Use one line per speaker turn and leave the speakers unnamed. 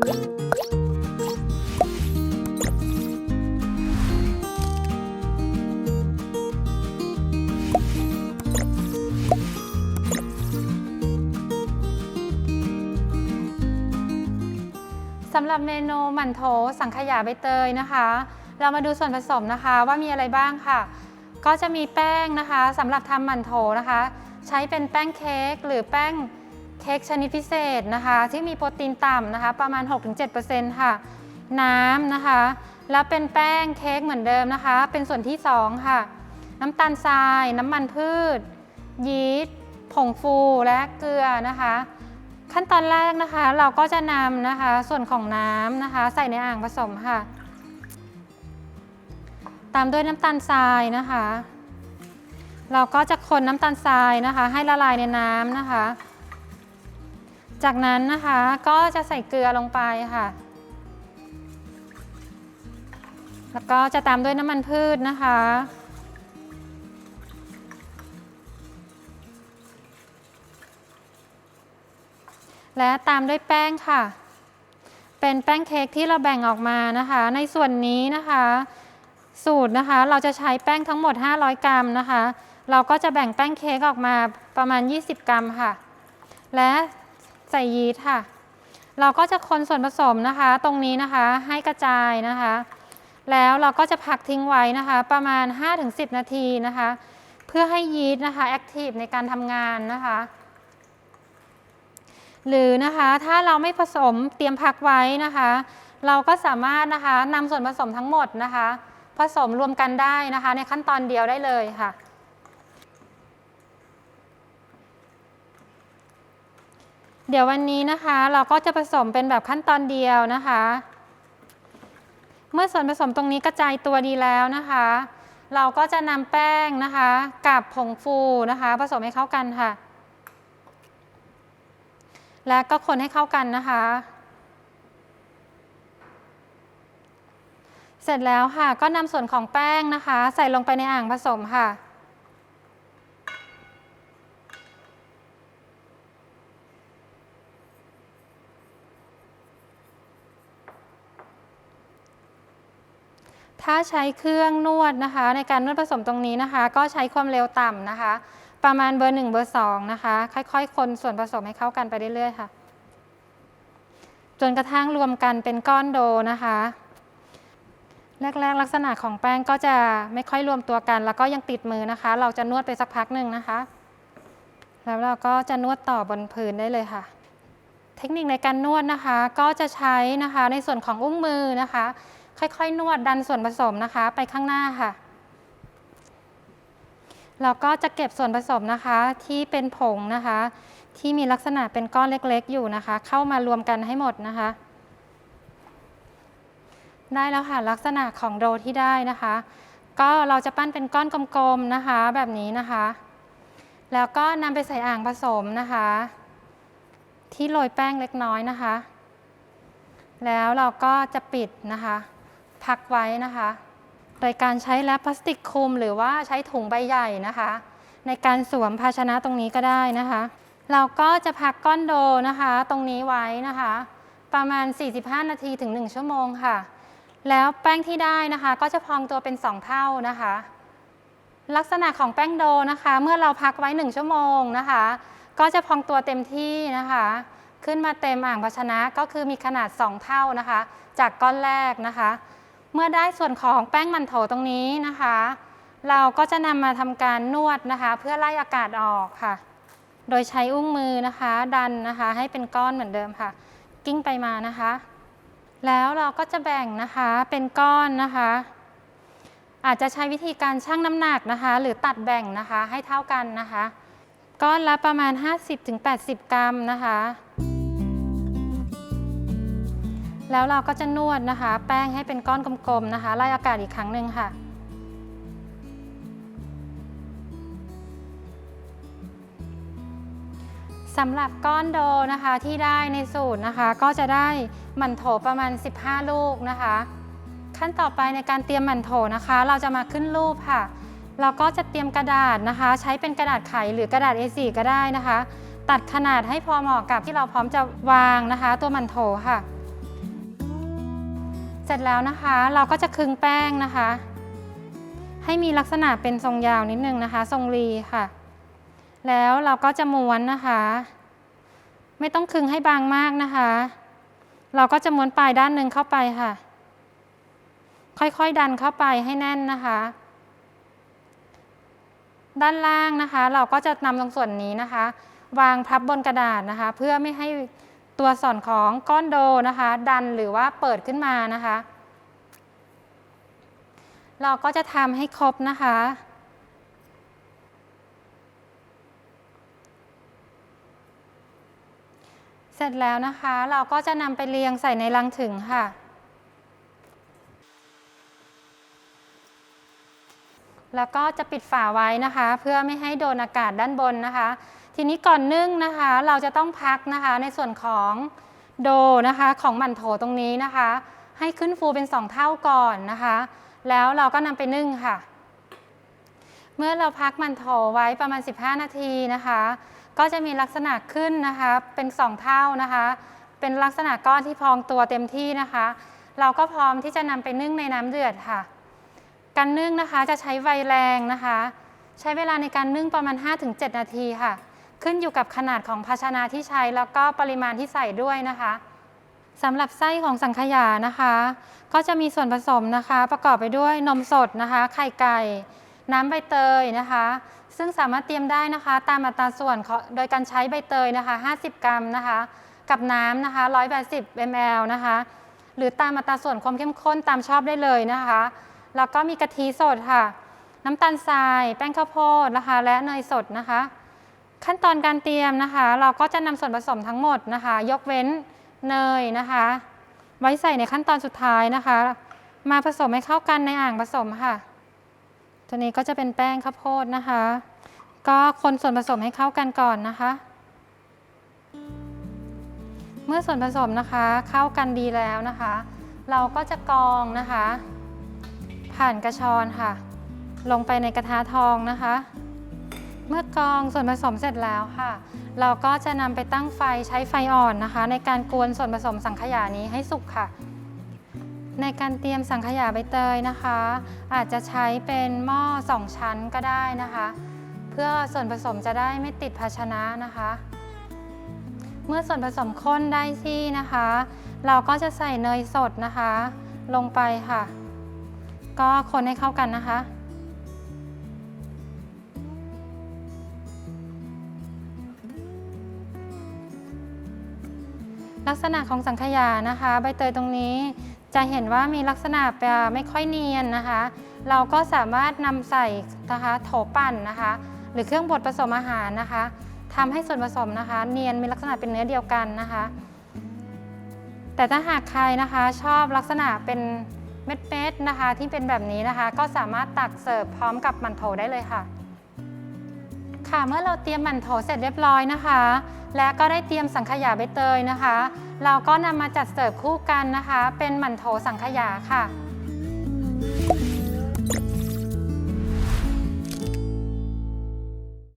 สำหรับเมนูหมั่นโถสังขยาใบเตยนะคะ เรามาดูส่วนผสมนะคะว่ามีอะไรบ้างค่ะ ก็จะมีแป้งนะคะสำหรับทำหมั่นโถนะคะ ใช้เป็นแป้งเค้กหรือแป้ง เค้กชนิดพิเศษนะคะ ที่มีโปรตีนต่ำนะคะประมาณ 6-7%ค่ะ น้ำนะคะ แล้วเป็นแป้งเค้กเหมือนเดิมนะคะ เป็นส่วนที่ 2 ค่ะ น้ำตาลทราย น้ำมันพืช ยีสต์ผงฟูและเกลือนะคะ ขั้นตอนแรกนะคะเราก็จะนำนะคะส่วนของน้ำนะคะ ใส่ในอ่างผสมค่ะ ตามด้วยน้ำตาลทรายนะคะ เราก็จะคนน้ำตาลทรายนะคะ ให้ละลายในน้ำนะคะ จากนั้นนะคะก็จะใส่เกลือลงไปค่ะ แล้วก็จะตามด้วยน้ำมันพืชนะคะ และตามด้วยแป้งค่ะ เป็นแป้งเค้กที่เราแบ่งออกมานะคะ ในส่วนนี้นะคะ สูตรนะคะเราจะใช้แป้งทั้งหมด 500 กรัมนะคะ เราก็จะแบ่งแป้งเค้กออกมาประมาณ 20 กรัมค่ะ และ ใส่ยีสต์ค่ะ เราก็จะคนส่วนผสมนะคะ ตรงนี้นะคะให้กระจายนะคะ แล้วเราก็จะพักทิ้งไว้นะคะ ประมาณ 5-10 นาทีนะคะ เพื่อให้ยีสต์นะคะแอคทีฟในการทำงานนะคะ หรือนะคะถ้าเราไม่ผสมเตรียมพักไว้นะคะ เราก็สามารถนะคะนำส่วนผสมทั้งหมดนะคะ ผสมรวมกันได้นะคะ ในขั้นตอนเดียวได้เลยค่ะ เดี๋ยววันนี้นะคะเราก็จะผสมเป็นแบบขั้นตอนเดียวนะคะ เมื่อส่วนผสมตรงนี้กระจายตัวดีแล้วนะคะ เราก็จะนำแป้งนะคะ กับผงฟูนะคะ ผสมให้เข้ากันค่ะ แล้วก็คนให้เข้ากันนะคะ เสร็จแล้วค่ะก็นำส่วนของแป้งนะคะ ใส่ลงไปในอ่างผสมค่ะ ถ้าใช้เครื่องนวดนะคะ ในการนวดผสมตรงนี้นะคะ ก็ใช้ความเร็วต่ำนะคะ ประมาณเบอร์หนึ่งเบอร์สองนะคะ ค่อยๆ คนส่วนผสมให้เข้ากันไปเรื่อยๆค่ะ จนกระทั่งรวมกันเป็นก้อนโดนะคะ แรกๆลักษณะของแป้งก็จะไม่ค่อยรวมตัวกัน แล้วก็ยังติดมือนะคะ เราจะนวดไปสักพักหนึ่งนะคะ แล้วเราก็จะนวดต่อบนพื้นได้เลยค่ะ เทคนิคในการนวดนะคะ ก็จะใช้นะคะในส่วนของอุ้งมือนะคะ ค่อยๆ นวดดันส่วนผสมนะคะ ไปข้างหน้าค่ะเราก็จะเก็บส่วนผสมนะคะที่เป็นผงนะคะ ที่มีลักษณะเป็นก้อนเล็กๆ อยู่นะคะ เข้ามารวมกันให้หมดนะคะ ได้แล้วค่ะลักษณะของโดที่ได้นะคะ ก็เราจะปั้นเป็นก้อนกลมๆนะคะ แบบนี้นะคะ แล้วก็นำไปใส่อ่างผสมนะคะ ที่โรยแป้งเล็กน้อยนะคะ แล้วเราก็จะปิดนะคะ พักไว้นะคะโดยการใช้แรปพลาสติกคลุมหรือว่าใช้ถุงใบใหญ่นะคะ ในการสวมภาชนะตรงนี้ก็ได้นะคะ เราก็จะพักก้อนโดนะคะ ตรงนี้ไว้นะคะ ประมาณ 45 นาทีถึง 1 ชั่วโมงค่ะ แล้วแป้งที่ได้นะคะ ก็จะพองตัวเป็น 2 เท่านะคะ ลักษณะของแป้งโดนะคะ เมื่อเราพักไว้ 1 ชั่วโมงนะคะ ก็จะพองตัวเต็มที่นะคะ ขึ้นมาเต็มอ่างภาชนะก็คือมีขนาด 2 เท่านะคะ จากก้อนแรกนะคะ เมื่อได้ส่วนของแป้งมันโถตรงนี้นะคะ เราก็จะนำมาทำการนวดนะคะ เพื่อไล่อากาศออกค่ะ โดยใช้อุ้งมือนะคะ ดันนะคะ ให้เป็นก้อนเหมือนเดิมค่ะ กิ้งไปมานะคะ แล้วเราก็จะแบ่งนะคะเป็นก้อนนะคะ อาจจะใช้วิธีการชั่งน้ำหนักนะคะ หรือตัดแบ่งนะคะให้เท่ากันนะคะ ก้อนละประมาณ 50-80 กรัมนะคะ แล้วเราก็จะนวดนะคะ แป้งให้เป็นก้อนกลมๆนะคะไล่อากาศอีกครั้งหนึ่งค่ะ สำหรับก้อนโดนะคะที่ได้ในสูตรนะคะ ก็จะได้หมั่นโถประมาณ 15 ลูกนะคะ ขั้นต่อไปในการเตรียมหมั่นโถนะคะ เราจะมาขึ้นรูปค่ะ เราก็จะเตรียมกระดาษนะคะ ใช้เป็นกระดาษไขหรือกระดาษ A4 ก็ได้นะคะ ตัดขนาดให้พอเหมาะกับที่เราพร้อมจะวางนะคะ ตัวหมั่นโถค่ะ เสร็จแล้วนะคะ เราก็จะคึงแป้งนะคะ ให้มีลักษณะเป็นทรงยาวนิดนึงนะคะ ทรงรีค่ะ แล้วเราก็จะม้วนนะคะ ไม่ต้องคึงให้บางมากนะคะ เราก็จะม้วนปลายด้านหนึ่งเข้าไปค่ะ ค่อยๆดันเข้าไปให้แน่นนะคะ ด้านล่างนะคะ เราก็จะนำตรงส่วนนี้นะคะ วางพับบนกระดาษนะคะ เพื่อไม่ให้ ตัวส่วนของก้อนโดนะคะ ดันหรือว่าเปิดขึ้นมานะคะ เราก็จะทำให้ครบนะคะ เสร็จแล้วนะคะ เราก็จะนำไปเรียงใส่ในลังถึงค่ะแล้วก็จะปิดฝาไว้นะคะ เพื่อไม่ให้โดนอากาศด้านบนนะคะ ทีนี้ก่อนนึ่งนะคะ เราจะต้องพักนะคะในส่วนของโดนะคะของหมั่นโถตรงนี้นะคะ ให้ขึ้นฟูเป็น 2 เท่าก่อนนะคะ แล้วเราก็นำไปนึ่งค่ะ เมื่อเราพักมันโถไว้ประมาณ 15 นาทีนะคะ ก็จะมีลักษณะขึ้นนะคะเป็น 2 เท่านะคะ เป็นลักษณะก้อนที่พองตัวเต็มที่นะคะ เราก็พร้อมที่จะนำไปนึ่งในน้ำเดือดค่ะ การนึ่งนะคะจะใช้ไฟแรงนะคะ ใช้เวลาในการนึ่งประมาณ 5-7 นาทีค่ะ ขึ้นอยู่กับขนาดของภาชนะที่ใช้แล้วก็ปริมาณที่ใส่ด้วยนะคะสำหรับไส้ของสังขยานะคะ ก็จะมีส่วนผสมนะคะ ประกอบไปด้วยนมสดนะคะ ไข่ไก่ น้ำใบเตยนะคะ ซึ่งสามารถเตรียมได้นะคะ ตามอัตราส่วนโดยการใช้ใบเตยนะคะ 50 กรัมนะคะ กับน้ำนะคะ 180 ml นะคะ หรือตามอัตราส่วนความเข้มข้นตามชอบได้เลยนะคะ แล้วก็มีกะทิสดค่ะ น้ำตาลทราย แป้งข้าวโพดนะคะ และเนยสดนะคะ ขั้นตอนการเตรียมนะคะ เราก็จะนำส่วนผสมทั้งหมดนะคะ ยกเว้นเนยนะคะ ไว้ใส่ในขั้นตอนสุดท้ายนะคะ มาผสมให้เข้ากันในอ่างผสมค่ะ ตัวนี้ก็จะเป็นแป้งข้าวโพดนะคะ ก็คนส่วนผสมให้เข้ากันก่อนนะคะ เมื่อส่วนผสมนะคะเข้ากันดีแล้วนะคะ เราก็จะกรองนะคะ ผ่านกระชอนค่ะ ลงไปในกระทะทองนะคะ เมื่อกรองส่วนผสมเสร็จแล้วค่ะ เราก็จะนำไปตั้งไฟใช้ไฟอ่อนนะคะ ในการกวนส่วนผสมสังขยานี้ให้สุกค่ะ ในการเตรียมสังขยาใบเตยนะคะ อาจจะใช้เป็นหม้อสองชั้นก็ได้นะคะ เพื่อส่วนผสมจะได้ไม่ติดภาชนะนะคะ เมื่อส่วนผสมข้นได้ที่นะคะ เราก็จะใส่เนยสดนะคะ ลงไปค่ะ ก็คนให้เข้ากันนะคะ ลักษณะของสังขยานะคะ ใบเตยตรงนี้จะเห็นว่ามีลักษณะไม่ค่อยเนียนนะคะ เราก็สามารถนำใส่นะคะโถปั่นนะคะ หรือเครื่องบดผสมอาหารนะคะทำให้ส่วนผสมนะคะ เนียนมีลักษณะเป็นเนื้อเดียวกันนะคะ แต่ถ้าหากใครนะคะชอบลักษณะเป็นเม็ดๆนะคะ ที่เป็นแบบนี้นะคะ ก็สามารถตักเสิร์ฟพร้อมกับมันโถได้เลยค่ะ ค่ะเมื่อเราเตรียมหมั่นโถเสร็จเรียบร้อยนะคะ และก็ได้เตรียมสังขยาใบเตยนะคะ เราก็นำมาจัดเสิร์ฟคู่กันนะคะ เป็นหมั่นโถสังขยาค่ะ